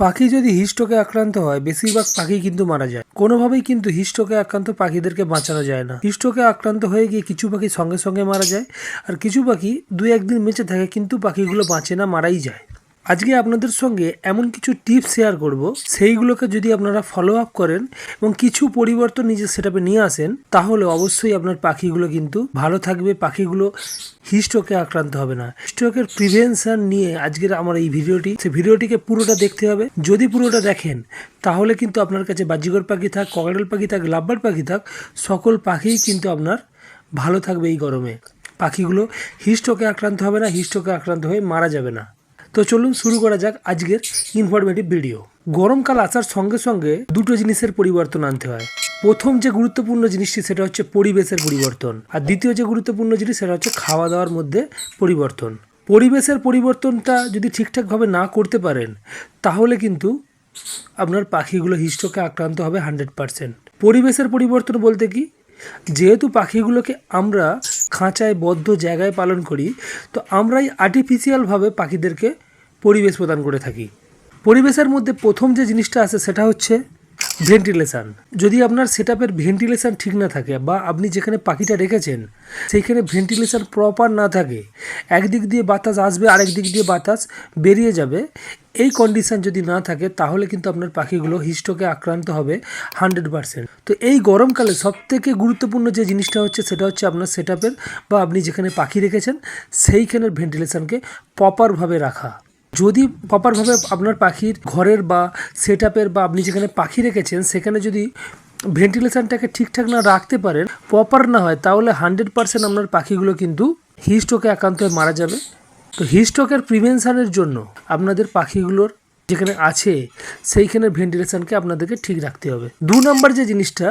পাখি যদি হিস্টকে আক্রান্ত হয়, বেশিরভাগ পাখি কিন্তু মারা যায়। কোনোভাবেই কিন্তু হিস্টকে আক্রান্ত পাখিদেরকে বাঁচানো যায় না। হিস্টোকে আক্রান্ত হয়ে গিয়ে কিছু পাখি সঙ্গে সঙ্গে মারা যায়, আর কিছু পাখি দু একদিন বেঁচে থাকে কিন্তু পাখিগুলো বাঁচে না, মারাই যায়। আজকে আপনাদের সঙ্গে এমন কিছু টিপস শেয়ার করব, সেইগুলোকে যদি আপনারা ফলো আপ করেন এবং কিছু পরিবর্তন নিজের সেটাপে নিয়ে আসেন, তাহলে অবশ্যই আপনার পাখিগুলো কিন্তু ভালো থাকবে, পাখিগুলো হিস্ট্রোকে আক্রান্ত হবে না। হিস্ট্রোকের প্রিভেনশন নিয়ে আজকের আমার এই ভিডিওটি, সেই ভিডিওটিকে পুরোটা দেখতে হবে। যদি পুরোটা দেখেন, তাহলে কিন্তু আপনার কাছে বাজিগর পাখি থাক ককাটেল পাখি থাক, লাব্বার পাখি থাক, সকল পাখিই কিন্তু আপনার ভালো থাকবে এই গরমে। পাখিগুলো হিস্ট্রোকে আক্রান্ত হবে না হিস্ট্রোকে আক্রান্ত হয়ে মারা যাবে না। তো চলুন শুরু করা যাক আজকের ইনফরমেটিভ ভিডিও গরমকাল আসার সঙ্গে সঙ্গে দুটো জিনিসের পরিবর্তন আনতে হয়। প্রথম যে গুরুত্বপূর্ণ জিনিসটি, সেটা হচ্ছে পরিবেশের পরিবর্তন। আর দ্বিতীয় যে গুরুত্বপূর্ণ জিনিস, সেটা হচ্ছে খাওয়া দাওয়ার মধ্যে পরিবর্তন। পরিবেশের পরিবর্তনটা যদি ঠিকঠাকভাবে না করতে পারেন, তাহলে কিন্তু আপনার পাখিগুলো হিস্টোকে আক্রান্ত হবে হান্ড্রেড পারসেন্ট পরিবেশের পরিবর্তন বলতে কি? যেহেতু পাখিগুলোকে আমরা খাঁচায়, বদ্ধ জায়গায় পালন করি, তো আমরাই আর্টিফিশিয়ালভাবে পাখিদেরকে পরিবেশ প্রদান করে থাকি। পরিবেশের মধ্যে প্রথম যে জিনিসটা আছে সেটা হচ্ছে ভেন্টিলেশান। যদি আপনার সেট আপের ভেন্টিলেশন ঠিক না থাকে বা আপনি যেখানে পাখিটা রেখেছেন, সেইখানে ভেন্টিলেশান প্রপার না থাকে, একদিক দিয়ে বাতাস আসবে, আরেক দিক দিয়ে বাতাস বেরিয়ে যাবে, এই কন্ডিশান যদি না থাকে, তাহলে কিন্তু আপনার পাখিগুলো হিস্টোকে আক্রান্ত হবে হান্ড্রেড পারসেন্ট তো এই গরমকালে সবথেকে গুরুত্বপূর্ণ যে জিনিসটা হচ্ছে, সেটা হচ্ছে আপনার সেট বা আপনি যেখানে পাখি রেখেছেন, সেইখানের ভেন্টিলেশানকে প্রপারভাবে রাখা। যদি প্রপারভাবে আপনার পাখির ঘরের বা সেট বা আপনি যেখানে পাখি রেখেছেন, সেখানে যদি ভেন্টিলেশনটাকে ঠিকঠাক না রাখতে পারেন প্রপার না হয়, তাহলে হান্ড্রেড পার্সেন্ট আপনার পাখিগুলো কিন্তু হিস্ট্রোকে আক্রান্ত হয়ে মারা যাবে। তো হিস্ট্রোকের প্রিভেনশানের জন্য আপনাদের পাখিগুলোর যেখানে আছে সেইখানের ভেন্টিলেশনকে আপনাদেরকে ঠিক রাখতে হবে। দু নম্বর যে জিনিসটা,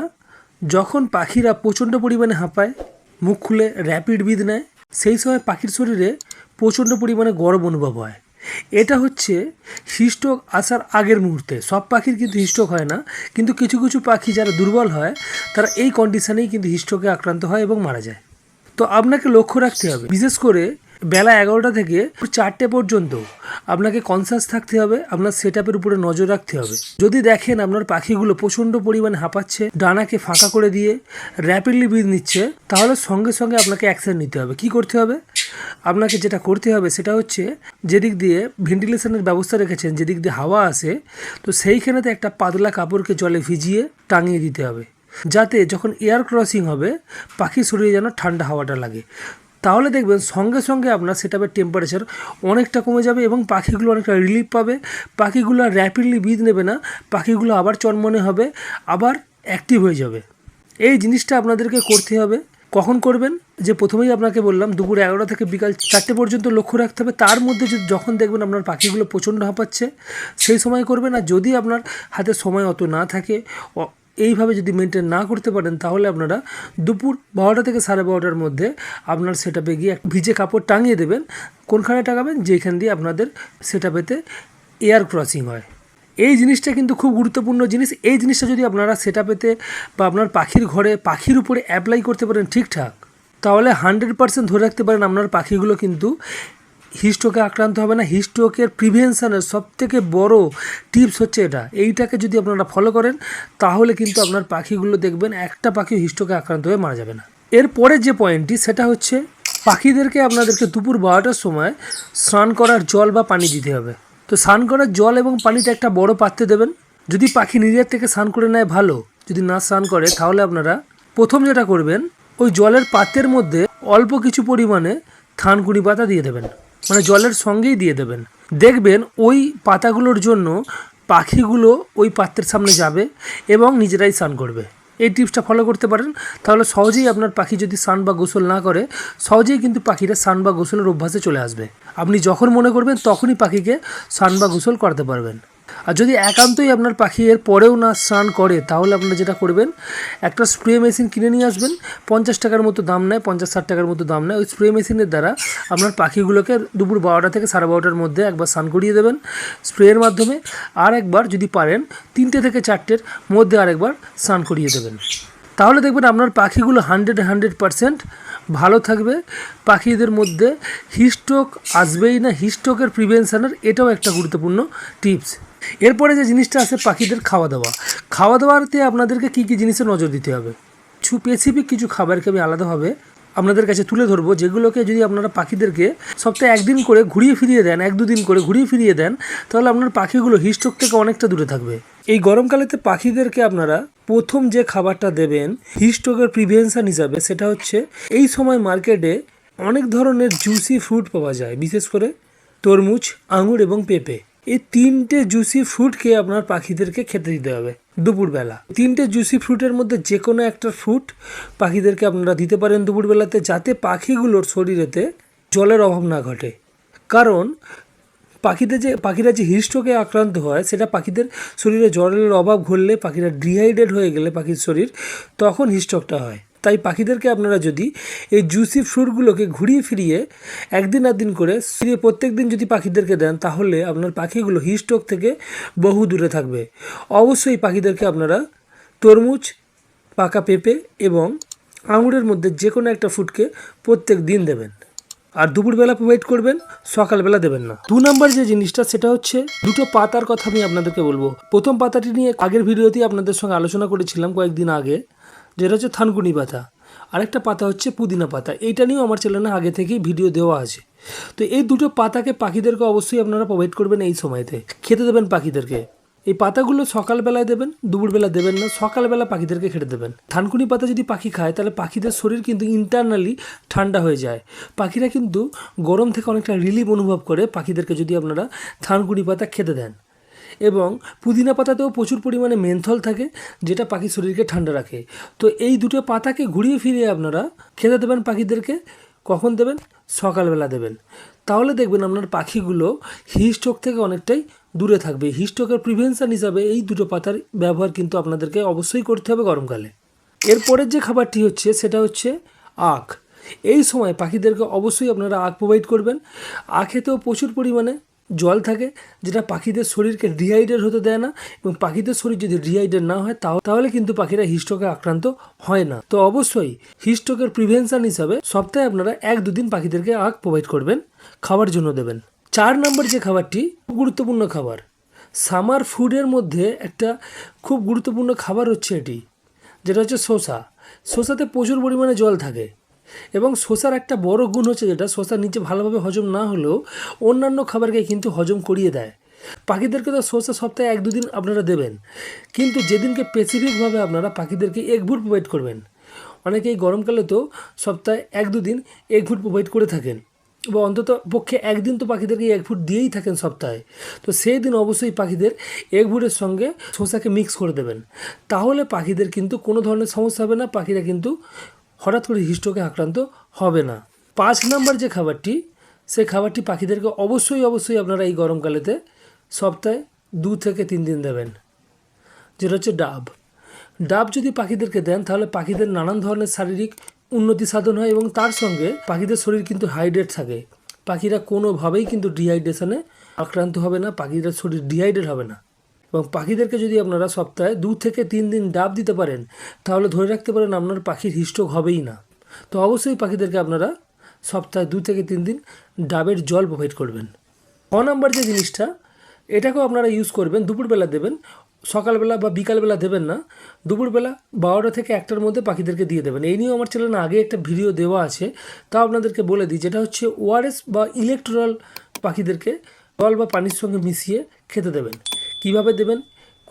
যখন পাখিরা প্রচণ্ড পরিমাণে হাঁপায়, মুখ খুলে র্যাপিড বিদ নেয়, সেই সময় পাখির শরীরে প্রচণ্ড পরিমাণে গরম অনুভব হয়। এটা হচ্ছে হিস্টক আসার আগের মুহূর্তে। সব পাখির কিন্তু হিস্টক হয় না, কিন্তু কিছু কিছু পাখি যারা দুর্বল হয়, তারা এই কন্ডিশনেই কিন্তু হিস্টোকে আক্রান্ত হয় এবং মারা যায়। তো আপনাকে লক্ষ্য রাখতে হবে, বিশেষ করে বেলা এগারোটা থেকে চারটে পর্যন্ত আপনাকে কনসাস থাকতে হবে, আপনার সেট উপরে নজর রাখতে হবে। যদি দেখেন আপনার পাখিগুলো প্রচণ্ড পরিমাণে হাঁপাচ্ছে, ডানাকে ফাঁকা করে দিয়ে র্যাপিডলি বীজ নিচ্ছে, তাহলে সঙ্গে সঙ্গে আপনাকে অ্যাকশন নিতে হবে। কি করতে হবে? আপনাকে যেটা করতে হবে সেটা হচ্ছে যেদিক দিয়ে ভেন্টিলেশনের ব্যবস্থা রেখেছেন, যেদিক দিয়ে হাওয়া আসে, তো সেইখানেতে একটা পাতলা কাপড়কে জলে ভিজিয়ে টাঙিয়ে দিতে হবে। যাতে যখন এয়ার ক্রসিং হবে পাখি শরীরে যেন ঠান্ডা হাওয়াটা লাগে। তাহলে দেখবেন সঙ্গে সঙ্গে আপনার সেটাপের টেম্পারেচার অনেকটা কমে যাবে এবং পাখিগুলো অনেকটা রিলিফ পাবে। পাখিগুলো র্যাপিডলি বীজ নেবে না, পাখিগুলো আবার চনমনে হবে, আবার অ্যাক্টিভ হয়ে যাবে। এই জিনিসটা আপনাদেরকে করতে হবে। কখন করবেন? যে প্রথমেই আপনাকে বললাম, দুপুর এগারোটা থেকে বিকাল চারটে পর্যন্ত লক্ষ্য রাখতে হবে। তার মধ্যে যদি যখন দেখবেন আপনার পাখিগুলো প্রচণ্ড হাঁপাচ্ছে, সেই সময় করবেন। আর যদি আপনার হাতে সময় অত না থাকে এইভাবে যদি মেনটেন না করতে পারেন, তাহলে আপনারা দুপুর বারোটা থেকে সাড়ে বারোটার মধ্যে আপনার সেট গিয়ে ভিজে কাপড় টাঙিয়ে দেবেন। কোনখানে টাঙাবেন? যেখান দিয়ে আপনাদের সেট এয়ার ক্রসিং হয়। এই জিনিসটা কিন্তু খুব গুরুত্বপূর্ণ জিনিস। এই জিনিসটা যদি আপনারা সেট বা আপনার পাখির ঘরে, পাখির উপরে অ্যাপ্লাই করতে পারেন ঠিকঠাক, তাহলে হান্ড্রেড পার্সেন্ট ধরে রাখতে পারেন আপনার পাখিগুলো কিন্তু হিস্ট্রোকে আক্রান্ত হবে না, হিস্ট্রোকের প্রিভেনশনের সবথেকে বড় টিপস হচ্ছে এটা। এইটাকে যদি আপনারা ফলো করেন, তাহলে কিন্তু আপনার পাখিগুলো দেখবেন একটা পাখি হিস্ট্রোকে আক্রান্ত হয়ে মারা যাবে না। এরপরের যে পয়েন্টটি সেটা হচ্ছে পাখিদেরকে আপনাদেরকে দুপুর বারোটার সময় স্নান করার জল বা পানি দিতে হবে। তো স্নান করার জল এবং পানিটা একটা বড় পাত্রে দেবেন। যদি পাখি নিজের থেকে স্নান করে নেয় ভালো, যদি না স্নান করে, তাহলে আপনারা প্রথম যেটা করবেন, ওই জলের পাত্রের মধ্যে অল্প কিছু পরিমাণে থানকুনি পাতা দিয়ে দেবেন। মানে জলের সঙ্গেই দিয়ে দেবেন। দেখবেন ওই পাতাগুলোর জন্য পাখিগুলো ওই পাত্রের সামনে যাবে এবং নিজেরাই স্নান করবে। এই টিপসটা ফলো করতে পারেন। তাহলে সহজেই আপনার পাখি যদি স্নান বা গোসল না করে, সহজেই কিন্তু পাখিরা স্নান বা গোসলের অভ্যাসে চলে আসবে। আপনি যখন মনে করবেন, তখনই পাখিকে স্নান বা গোসল করতে পারবেন। আর যদি একান্তই আপনার পাখি এর পরেও না স্নান করে, তাহলে আপনারা যেটা করবেন, একটা স্প্রে মেশিন কিনে নিয়ে আসবেন, পঞ্চাশ টাকার মতো দাম নেয়, পঞ্চাশ ষাট টাকার মতো দাম নেয়। ওই স্প্রে মেশিনের দ্বারা আপনার পাখিগুলোকে দুপুর বারোটা থেকে সাড়ে বারোটার মধ্যে একবার স্নান করিয়ে দেবেন স্প্রের মাধ্যমে। আর একবার যদি পারেন, তিনটে থেকে চারটের মধ্যে আরেকবার স্নান করিয়ে দেবেন। তাহলে দেখবেন আপনার পাখিগুলো হান্ড্রেড হান্ড্রেড পারসেন্ট ভালো থাকবে। পাখিদের মধ্যে হিস্ট্রোক আসবেই না হিস্ট্রোকের প্রিভেনশনের এটাও একটা গুরুত্বপূর্ণ টিপস এরপরে যে জিনিসটা আছে পাখিদের খাওয়া দাওয়া। খাওয়া দাওয়াতে আপনাদেরকে কী কী জিনিসে নজর দিতে হবে? কিছু স্পেসিফিক কিছু খাবারকে আমি আলাদাভাবে আপনাদের কাছে তুলে ধরবো, যেগুলোকে যদি আপনারা পাখিদেরকে সপ্তাহে একদিন করে ঘুরিয়ে ফিরিয়ে দেন, এক দুদিন করে ঘুরিয়ে ফিরিয়ে দেন, তাহলে আপনার পাখিগুলো হিস্টক থেকে অনেকটা দূরে থাকবে। এই গরমকালেতে পাখিদেরকে আপনারা প্রথম যে খাবারটা দেবেন হিস্টকের প্রিভেনশন হিসাবে, সেটা হচ্ছে এই সময় মার্কেটে অনেক ধরনের জুসি ফ্রুট পাওয়া যায়, বিশেষ করে তরমুজ, আঙুর এবং পেঁপে। এই তিনটে জুসি ফ্রুটকে আপনার পাখিদেরকে খেতে দিতে হবে দুপুরবেলা। তিনটে জুসি ফ্রুটের মধ্যে যে কোনো একটা ফ্রুট পাখিদেরকে আপনারা দিতে পারেন দুপুরবেলাতে যাতে পাখিগুলোর শরীরেতে জলের অভাব না ঘটে। কারণ পাখিদের যে, পাখিরা যে হিস্ট্রোকে আক্রান্ত হয়, সেটা পাখিদের শরীরে জলের অভাব ঘটলে পাখিরা ডিহাইড্রেট হয়ে গেলে পাখির শরীর তখন হিস্ট্রোকটা হয়। তাই পাখিদেরকে আপনারা যদি এই জুসি ফ্রুটগুলোকে ঘুরিয়ে ফিরিয়ে একদিন একদিন করে ফিরিয়ে প্রত্যেক দিন যদি পাখিদেরকে দেন, তাহলে আপনার পাখিগুলো হিস্ট্রোক থেকে বহু দূরে থাকবে। অবশ্যই পাখিদেরকে আপনারা তরমুজ, পাকা পেঁপে এবং আঙুরের মধ্যে যে কোনো একটা ফ্রুটকে প্রত্যেক দিন দেবেন। আর দুপুরবেলা প্রোভাইড করবেন, সকালবেলা দেবেন না। দু নম্বর যে জিনিসটা, সেটা হচ্ছে দুটো পাতার কথা আমি আপনাদেরকে বলব। প্রথম পাতাটি নিয়ে আগের ভিডিওতেই আপনাদের সঙ্গে আলোচনা করেছিলাম কয়েকদিন আগে। যেটা হচ্ছে থানকুনি পাতা। আরেকটা পাতা হচ্ছে পুদিনা পাতা। এইটা নিয়েও আমার চ্যানেলে আগে থেকেই ভিডিও দেওয়া আছে। তো এই দুটো পাতাকে পাখিদেরকে অবশ্যই আপনারা প্রোভাইড করবেন এই সময়তে। খেতে দেবেন পাখিদেরকে। এই পাতাগুলো সকালবেলায় দেবেন, দুপুরবেলা দেবেন না, সকালবেলা পাখিদেরকে খেতে দেবেন। থানকুনি পাতা যদি পাখি খায়, তাহলে পাখিদের শরীর কিন্তু ইন্টারনালি ঠান্ডা হয়ে যায়। পাখিরা কিন্তু গরম থেকে অনেকটা রিলিফ অনুভব করে, পাখিদেরকে যদি আপনারা থানকুনি পাতা খেতে দেন। এবং পুদিনা পাতাতেও প্রচুর পরিমাণে মেন্থল থাকে, যেটা পাখির শরীরকে ঠান্ডা রাখে। তো এই দুটো পাতাকে ঘুরিয়ে ফিরিয়ে আপনারা খেতে দেবেন পাখিদেরকে, কখন দেবেন? সকালবেলা দেবেন। তাহলে দেখবেন আপনার পাখিগুলো হিস্ট্রোক থেকে অনেকটাই দূরে থাকবে। হিস্ট্রোকের প্রিভেনশন হিসাবে এই দুটো পাতার ব্যবহার কিন্তু আপনাদেরকে অবশ্যই করতে হবে গরমকালে। এরপরের যে খাবারটি হচ্ছে, সেটা হচ্ছে আখ। এই সময় পাখিদেরকে অবশ্যই আপনারা আখ প্রোভাইড করবেন। আখেতেও প্রচুর পরিমাণে জল থাকে, যেটা পাখিদের শরীরকে ডিহাইড্রেট হতে দেয় না এবং পাখিদের শরীর যদি ডিহাইড্রেট না হয়, তাও তাহলে কিন্তু পাখিরা হিস্ট্রোকে আক্রান্ত হয় না। তো অবশ্যই হিস্ট্রোকের প্রিভেনশন হিসাবে সপ্তাহে আপনারা এক দুদিন পাখিদেরকে আখ প্রোভাইড করবেন খাবার জন্য দেবেন। চার নম্বর যে খাবারটি, খুব গুরুত্বপূর্ণ খাবার। সামার ফুডের মধ্যে একটা খুব গুরুত্বপূর্ণ খাবার হচ্ছে এটি, যেটা হচ্ছে শসা। শসাতে প্রচুর পরিমাণে জল থাকে। এবং শসার একটা বড় গুণ হচ্ছে যেটা শসার নিচে ভালোভাবে হজম না হলেও অন্যান্য খাবারকে কিন্তু হজম করিয়ে দেয়। পাখিদেরকে তো শসা সপ্তাহে এক দুদিন আপনারা দেবেন, কিন্তু যেদিনকে স্পেসিফিকভাবে আপনারা পাখিদেরকে এক ভুট প্রোভাইড করবেন। অনেকে এই গরমকালে তো সপ্তাহে এক দুদিন এক ভুট প্রোভাইড করে থাকেন বা অন্তত পক্ষে একদিন তো পাখিদেরকে এক ফুট দিয়েই থাকেন সপ্তাহে। তো সেই দিন অবশ্যই পাখিদের এক ফুটের সঙ্গে শসাকে মিক্স করে দেবেন। তাহলে পাখিদের কিন্তু কোনো ধরনের সমস্যা হবে না, পাখিরা কিন্তু হঠাৎ করে হিস্ট্রোকে আক্রান্ত হবে না। পাঁচ নাম্বার যে খাবারটি সেই খাবারটি পাখিদেরকে অবশ্যই অবশ্যই আপনারা এই গরমকালেতে সপ্তাহে দু থেকে তিন দিন দেবেন। যেটা হচ্ছে ডাব। ডাব যদি পাখিদেরকে দেন, তাহলে পাখিদের নানান ধরনের শারীরিক উন্নতি সাধন হয় এবং তার সঙ্গে পাখিদের শরীর কিন্তু হাইড্রেট থাকে। পাখিরা কোনোভাবেই কিন্তু ডিহাইড্রেশনে আক্রান্ত হবে না, পাখিদের শরীর ডিহাইড্রেট হবে না। এবং পাখিদেরকে যদি আপনারা সপ্তাহে দু থেকে তিন দিন ডাব দিতে পারেন, তাহলে ধরে রাখতে পারেন আপনার পাখির হিস্ট্রোক হবেই না। তো অবশ্যই পাখিদেরকে আপনারা সপ্তাহে দু থেকে তিন দিন ডাবের জল প্রোভাইড করবেন। ছ নম্বর যে জিনিসটা, এটাকেও আপনারা ইউজ করবেন, দুপুরবেলা দেবেন, সকালবেলা বা বিকালবেলা দেবেন না, দুপুরবেলা বারোটা থেকে একটার মধ্যে পাখিদেরকে দিয়ে দেবেন। এই নিয়েও আমার চ্যানেলে আগে একটা ভিডিও দেওয়া আছে তা আপনাদেরকে বলে দিই, যেটা হচ্ছে ওআরএস বা ইলেকট্রাল পাখিদেরকে জল বা পানির সঙ্গে মিশিয়ে খেতে দেবেন। কীভাবে দেবেন,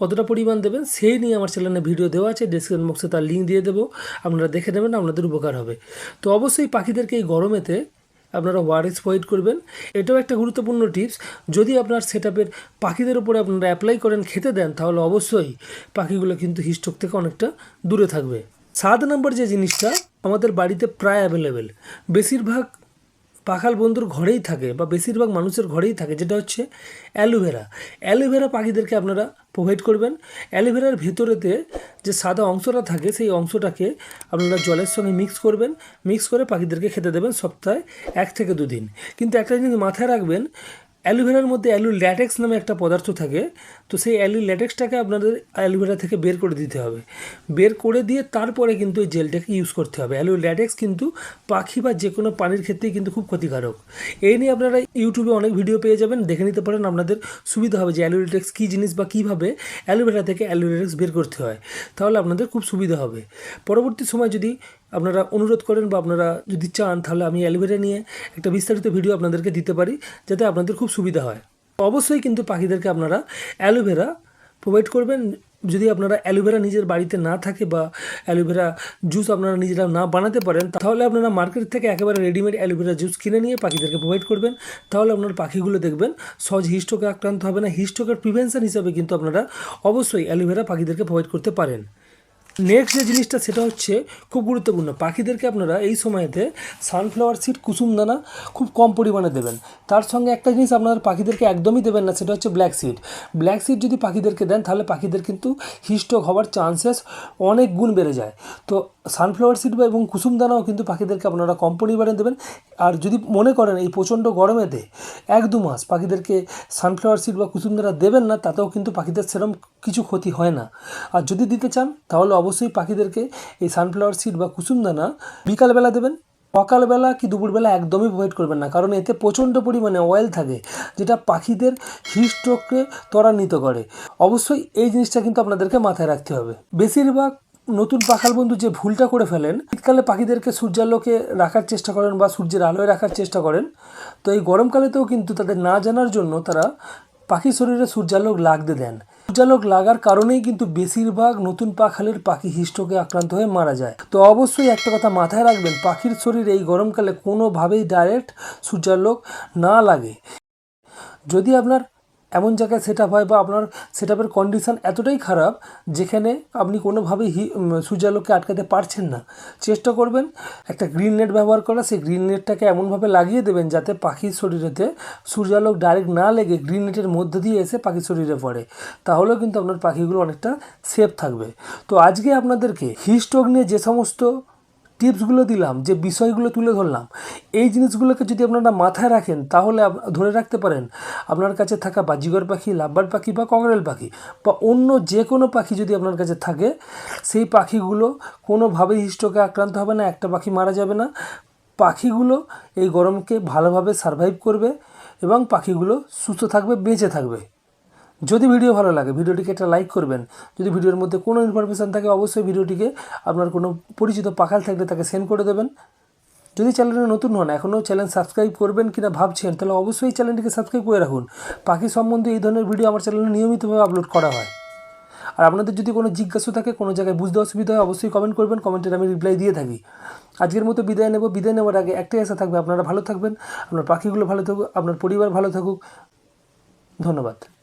কতটা পরিমাণ দেবেন, সেই নিয়ে আমার চ্যানেলে ভিডিও দেওয়া আছে ডিসক্রিপশন বক্সে তার লিঙ্ক দিয়ে দেবো, আপনারা দেখে নেবেন, আপনাদের উপকার হবে। তো অবশ্যই পাখিদেরকে এই গরমেতে আপনারা ওয়ারেস প্রোভাইড করবেন। এটাও একটা গুরুত্বপূর্ণ টিপস যদি আপনার সেট আপের পাখিদের উপরে আপনারা অ্যাপ্লাই করেন, খেতে দেন, তাহলে অবশ্যই পাখিগুলো কিন্তু হিস্টক থেকে অনেকটা দূরে থাকবে। সাত নম্বর যে জিনিসটা, আমাদের বাড়িতে প্রায় অ্যাভেলেবেল বেশিরভাগ পাখাল বন্ধুর ঘরেই থাকে বা বেশিরভাগ মানুষের ঘরেই থাকে, যেটা হচ্ছে অ্যালোভেরা। অ্যালোভেরা পাখিদেরকে আপনারা প্রোভাইড করবেন। অ্যালোভেরার ভেতরেতে যে সাদা অংশটা থাকে, সেই অংশটাকে আপনারা জলের সঙ্গে মিক্স করবেন। মিক্স করে পাখিদেরকে খেতে দেবেন সপ্তাহে এক থেকে দুদিন। কিন্তু একটা জিনিস মাথায় রাখবেন অ্যালোভেরার মধ্যে অ্যালু ল্যাটেক্স নামে একটা পদার্থ থাকে, তো সেই অ্যালু ল্যাটেক্সটাকে আপনাদের অ্যালোভেরা থেকে বের করে দিতে হবে। বের করে দিয়ে তারপরে কিন্তু এই জেলটাকে ইউজ করতে হবে। অ্যালু ল্যাটেক্স কিন্তু পাখি বা যে কোনো পানির ক্ষেত্রেই কিন্তু খুব ক্ষতিকারক। এই নিয়ে আপনারা ইউটিউবে অনেক ভিডিও পেয়ে যাবেন, দেখে নিতে পারেন আপনাদের সুবিধা হবে যে অ্যালু ল্যাটেক্স কী জিনিস বা কীভাবে অ্যালোভেরা থেকে অ্যালু ল্যাটেক্স বের করতে হয়। তাহলে আপনাদের খুব সুবিধা হবে। পরবর্তী সময় যদি আপনারা অনুরোধ করেন বা আপনারা যদি চান, তাহলে আমি অ্যালোভেরা নিয়ে একটা বিস্তারিত ভিডিও আপনাদেরকে দিতে পারি, যাতে আপনাদের খুব সুবিধা হয়। অবশ্যই কিন্তু পাখিদেরকে আপনারা অ্যালোভেরা প্রোভাইড করবেন। যদি আপনারা অ্যালোভেরা নিজের বাড়িতে না থাকে বা অ্যালোভেরা জুস আপনারা নিজেরা না বানাতে পারেন, তাহলে আপনারা মার্কেট থেকে একেবারে রেডিমেড অ্যালোভেরা জুস কিনে নিয়ে পাখিদেরকে প্রোভাইড করবেন। তাহলে আপনার পাখিগুলো দেখবেন সহজ হিস্টোকে আক্রান্ত হবে না। হিস্টোকের প্রিভেনশন হিসাবে কিন্তু আপনারা অবশ্যই অ্যালোভেরা পাখিদেরকে প্রোভাইড করতে পারেন। নেক্সট যে জিনিসটা, সেটা হচ্ছে খুব গুরুত্বপূর্ণ। পাখিদেরকে আপনারা এই সময়তে সানফ্লাওয়ার সিড কুসুমদানা খুব কম পরিমাণে দেবেন। তার সঙ্গে একটা জিনিস আপনার পাখিদেরকে একদমই দেবেন না, সেটা হচ্ছে ব্ল্যাক সিড ব্ল্যাক সিড যদি পাখিদেরকে দেন, তাহলে পাখিদের কিন্তু হিস্টক হওয়ার চান্সেস অনেক গুণ বেড়ে যায়। তো সানফ্লাওয়ার সিড এবং কুসুম দানাও কিন্তু পাখিদেরকে আপনারা কম পরিমাণে দেবেন। আর যদি মনে করেন এই প্রচণ্ড গরমেতে এক দু মাস পাখিদেরকে সানফ্লাওয়ার সিড বা কুসুমদানা দেবেন না, তাতেও কিন্তু পাখিদের সেরকম কিছু ক্ষতি হয় না। আর যদি দিতে চান, তাহলে অবশ্যই পাখিদেরকে এই সানফ্লাওয়ার সিড বা কুসুমদানা বিকালবেলা দেবেন। সকালবেলা কি দুপুরবেলা একদমই প্রোভাইড করবেন না, কারণ এতে প্রচণ্ড পরিমাণে অয়েল থাকে, যেটা পাখিদের হিস্ট্রোককে ত্বরান্বিত করে। অবশ্যই এই জিনিসটা কিন্তু আপনাদেরকে মাথায় রাখতে হবে। বেশিরভাগ নতুন পাখাল বন্ধু যে ভুলটা করে ফেলেন, শীতকালে পাখিদেরকে সূর্যালোকে রাখার চেষ্টা করেন বা সূর্যের আলোয় রাখার চেষ্টা করেন, তো এই গরমকালেতেও কিন্তু তাদের না জানার জন্য তারা পাখির শরীরে সূর্যালোক লাগতে দেন। সূর্যালোক লাগার কারণেই কিন্তু বেশিরভাগ নতুন পাখালের পাখি হিষ্টকে আক্রান্ত হয়ে মারা যায়। তো অবশ্যই একটা কথা মাথায় রাখবেন, পাখির শরীরে এই গরমকালে কোনোভাবেই ডাইরেক্ট সূর্যালোক না লাগে। যদি আপনার এমন জায়গায় সেট হয় বা আপনার সেট আপের কন্ডিশান এতটাই খারাপ যেখানে আপনি কোনোভাবেই সূর্যালোককে আটকাতে পারছেন না। চেষ্টা করবেন একটা গ্রিন নেট ব্যবহার করা। সেই গ্রিন নেটটাকে এমনভাবে লাগিয়ে দেবেন যাতে পাখির শরীরেতে সূর্যালোক ডাইরেক্ট না লেগে গ্রিন নেটের মধ্যে দিয়ে এসে পাখির শরীরে পড়ে। তাহলেও কিন্তু আপনার পাখিগুলো অনেকটা সেফ থাকবে। তো আজকে আপনাদেরকে হিস্টক নিয়ে যে সমস্ত টিপসগুলো দিলাম, যে বিষয়গুলো তুলে ধরলাম, এই জিনিসগুলোকে যদি আপনারা মাথায় রাখেন, তাহলে ধরে রাখতে পারেন, আপনার কাছে থাকা বাজিগর পাখি লাব্বার পাখি বা কংগ্রেল পাখি বা অন্য যে কোনো পাখি যদি আপনার কাছে থাকে, সেই পাখিগুলো কোনোভাবেই হিস্ট্রোকে আক্রান্ত হবে না, একটা পাখি মারা যাবে না। পাখিগুলো এই গরমকে ভালোভাবে সারভাইভ করবে এবং পাখিগুলো সুস্থ থাকবে, বেঁচে থাকবে। যদি ভিডিও ভালো লাগে, ভিডিওটিকে একটা লাইক করবেন। যদি ভিডিওর মধ্যে কোনো ইনফরমেশান থাকে, অবশ্যই ভিডিওটিকে আপনার কোনো পরিচিত পাখাল থাকলে তাকে সেন্ড করে দেবেন। যদি চ্যানেলে নতুন হন, এখনও চ্যানেল সাবস্ক্রাইব করবেন কিনা ভাবছেন, তাহলে অবশ্যই চ্যানেলটিকে সাবস্ক্রাইব করে রাখুন। পাখি সম্বন্ধে এই ধরনের ভিডিও আমার চ্যানেলে নিয়মিতভাবে আপলোড করা হয়। আর আপনাদের যদি কোনো জিজ্ঞাসা থাকে, কোনো জায়গায় বুঝতে অসুবিধা হয়, অবশ্যই কমেন্ট করবেন কমেন্টের আমি রিপ্লাই দিয়ে থাকি। আজকের মতো বিদায় নেব। বিদায় নেওয়ার আগে একটাই আশা থাকবে, আপনারা ভালো থাকবেন, আপনার পাখিগুলো ভালো থাকুক, আপনার পরিবার ভালো থাকুক। ধন্যবাদ।